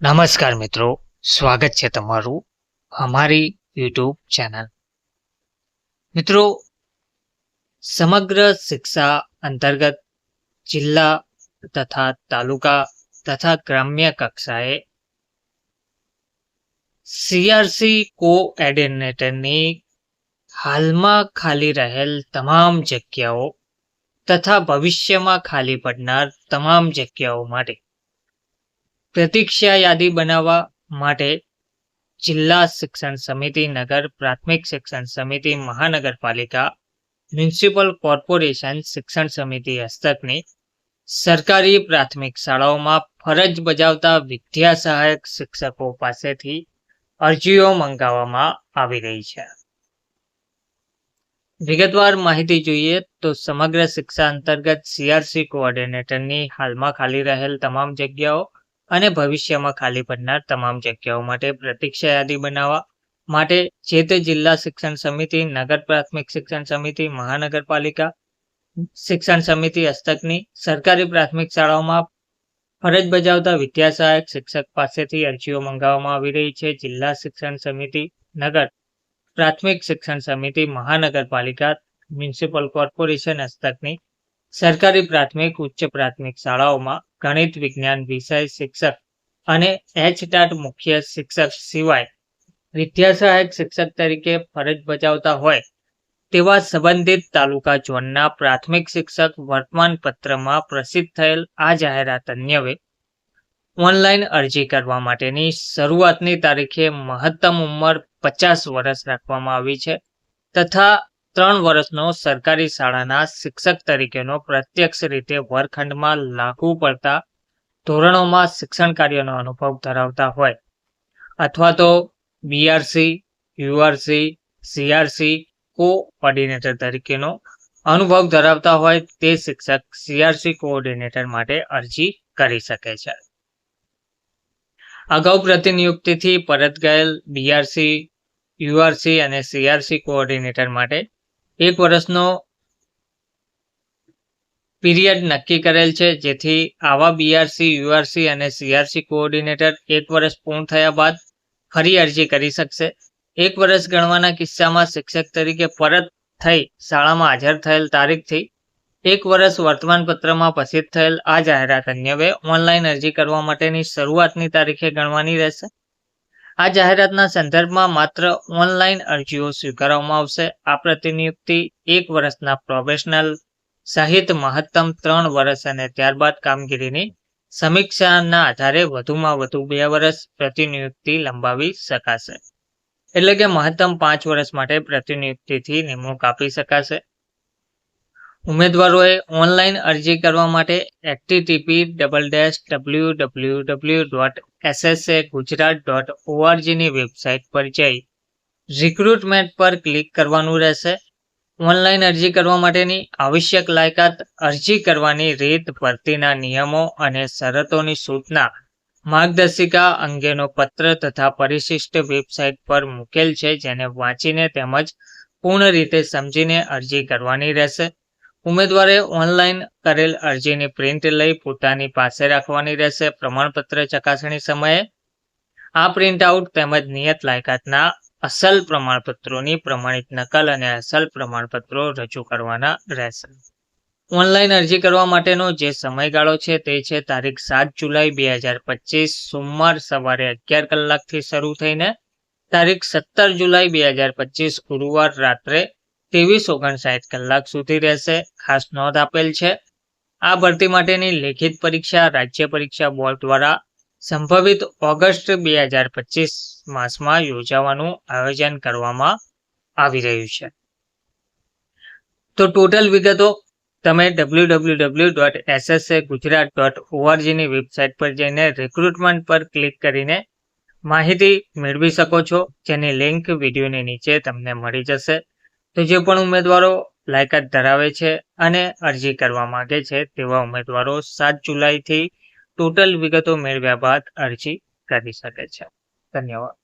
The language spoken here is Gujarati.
નમસ્કાર મિત્રો, સ્વાગત છે તમારું અમારી યુટ્યુબ ચેનલ. મિત્રો, સમગ્ર શિક્ષા અંતર્ગત જિલ્લા તથા તાલુકા તથા ગ્રામ્ય કક્ષાએ સીઆરસી કો એડિનેટરની હાલમાં ખાલી રહેલ તમામ જગ્યાઓ તથા ભવિષ્યમાં ખાલી પડનાર તમામ જગ્યાઓ માટે પ્રતીક્ષા યાદી બનાવવા માટે જિલ્લા શિક્ષણ સમિતિ, નગર પ્રાથમિક શિક્ષણ સમિતિ, મહાનગરપાલિકા, મ્યુનિસિપલ કોર્પોરેશન, શિક્ષણ સમિતિ હસ્તકની સરકારી પ્રાથમિક શાળાઓમાં ફરજ બજાવતા વિદ્યા સહાયક શિક્ષકો પાસેથી અરજીઓ મંગાવવામાં આવી રહી છે. વિગતવાર માહિતી જોઈએ તો સમગ્ર શિક્ષા અંતર્ગત સીઆરસી કોઓર્ડિનેટરની હાલમાં ખાલી રહેલ તમામ જગ્યાઓ અને ભવિષ્યમાં ખાલી પડનાર તમામ જગ્યાઓ માટે પ્રતીક્ષા યાદી બનાવવા માટે જે તે જિલ્લા શિક્ષણ સમિતિ, નગર પ્રાથમિક શિક્ષણ સમિતિ, મહાનગરપાલિકા શિક્ષણ સમિતિ, હસ્તકની સરકારી પ્રાથમિક શાળાઓમાં ફરજ બજાવતા વિદ્યા સહાયક શિક્ષક પાસેથી અરજીઓ મંગાવવામાં આવી રહી છે. જિલ્લા શિક્ષણ સમિતિ, નગર પ્રાથમિક શિક્ષણ સમિતિ, મહાનગરપાલિકા, મ્યુનિસિપલ કોર્પોરેશન, હસ્તકની સરકારી પ્રાથમિક, ઉચ્ચ પ્રાથમિક શાળાઓમાં ગણિત, વિજ્ઞાન, વિષય, શિક્ષક અને એચટાટ મુખ્ય શિક્ષક સિવાય વિદ્યા સહાયક શિક્ષક તરીકે ફરજ બજાવતા હોય તેવા સંબંધિત તાલુકા ઝોનના પ્રાથમિક શિક્ષક વર્તમાન પત્રમાં પ્રસિદ્ધ થયેલ આ જાહેરાત અન્યવે ઓનલાઈન અરજી કરવા માટેની શરૂઆતની તારીખે મહત્તમ ઉંમર પચાસ વર્ષ રાખવામાં આવી છે તથા ત્રણ વર્ષનો સરકારી શાળાના શિક્ષક તરીકેનો પ્રત્યક્ષ રીતે વર્ગખંડમાં લાગુ પડતા ધોરણોમાં શિક્ષણ કાર્યનો અનુભવ ધરાવતા હોય. અથવા તો બીઆરસી યુઆરસી સીઆરસી કો ઓર્ડિનેટર તરીકેનો અનુભવ ધરાવતા હોય તે શિક્ષક સીઆરસી કોઓર્ડિનેટર માટે અરજી કરી શકે છે. અગાઉ પ્રતિનિયુક્તિથી પરત ગયેલ બીઆરસી યુઆરસી અને સીઆરસી કોઓર્ડિનેટર માટે એક વર્ષનો પીરિયડ નક્કી કરેલ છે, જેથી આવા બીઆરસી યુઆરસી અને સીઆરસી કોઓર્ડિનેટર એક વર્ષ પૂર્ણ થયા બાદ ફરી અરજી કરી શકશે. એક વર્ષ ગણવાના કિસ્સામાં શિક્ષક તરીકે પરત થઈ શાળામાં હાજર થયેલ તારીખથી એક વર્ષ વર્તમાનપત્રમાં પ્રસિદ્ધ થયેલ આ જાહેરાત અન્યવે ઓનલાઈન અરજી કરવા માટેની શરૂઆતની તારીખે ગણવાની રહેશે. આ જાહેરાતના સંદર્ભમાં માત્ર ઓનલાઈન અરજીઓ સ્વીકારવામાં આવશે. આ પ્રતિનિયુક્તિ એક વર્ષના પ્રોફેશનલ સહિત મહત્તમ ત્રણ વર્ષ અને ત્યારબાદ કામગીરીની સમીક્ષાના આધારે વધુમાં વધુ બે વર્ષ પ્રતિનિયુક્તિ લંબાવી શકાશે. એટલે કે મહત્તમ પાંચ વર્ષ માટે પ્રતિનિયુક્તિથી નિમણૂક આપી શકાશે. ઉમેદવારોએ ઓનલાઈન અરજી કરવા માટે HTTP double dash W W W dot SSA Gujarat dot ઓઆરજીની website પર જઈ રિક્રુટમેન્ટ પર ક્લિક કરવાનું રહેશે. ઓનલાઈન અરજી કરવા માટેની આવશ્યક લાયકાત અરજી કરવાની રીત, ભરતીના નિયમો અને શરતોની સૂચના માર્ગદર્શિકા અંગેનો પત્ર તથા પરિશિષ્ટ વેબસાઇટ પર મૂકેલ છે, જેને વાંચીને તેમજ પૂર્ણ રીતે સમજીને અરજી કરવાની રહેશે. ઉમેદવારે ઓનલાઈન કરેલ અરજીની પ્રિન્ટ લઈ પોતાની પાસે રાખવાની રહેશે. પ્રમાણપત્ર ચકાસણી સમયે આ પ્રિન્ટ આઉટ તેમજ નિયત લાયકાતના અસલ પ્રમાણપત્રોની પ્રમાણિત નકલ અને અસલ પ્રમાણપત્રો રજૂ કરવાના રહેશે. ઓનલાઈન અરજી કરવા માટેનો જે સમયગાળો છે તે છે તારીખ સાત જુલાઈ બે હજાર પચીસ, સોમવાર સવારે અગિયાર કલાકથી શરૂ થઈને તારીખ સત્તર જુલાઈ બે હજાર પચીસ ગુરુવાર રાત્રે ત્રેવીસ ઓગણસાઠ કલાક સુધી રહેશે. ખાસ નોંધ આપેલ છે. આ ભરતી માટેની લેખિત પરીક્ષા રાજ્ય પરીક્ષા બોર્ડ દ્વારા સંભવિત ઓગસ્ટ બે હજાર પચીસ માસમાં યોજાવાનું આયોજન કરવામાં આવી રહ્યું છે. તો ટોટલ વિગતો તમે W W dot SSA Gujarat dot ઓઆરજીની website પર જઈને રિક્રુટમેન્ટ પર ક્લિક કરીને માહિતી મેળવી શકો છો. જેની લિંક વિડીયોની નીચે તમને મળી જશે. તો જે પણ ઉમેદવારો લાયકાત ધરાવે છે અને અરજી કરવા માંગે છે, તેવા ઉમેદવારો સાત જુલાઈથી ટોટલ વિગતો મેળવ્યા બાદ અરજી કરી શકે છે. ધન્યવાદ.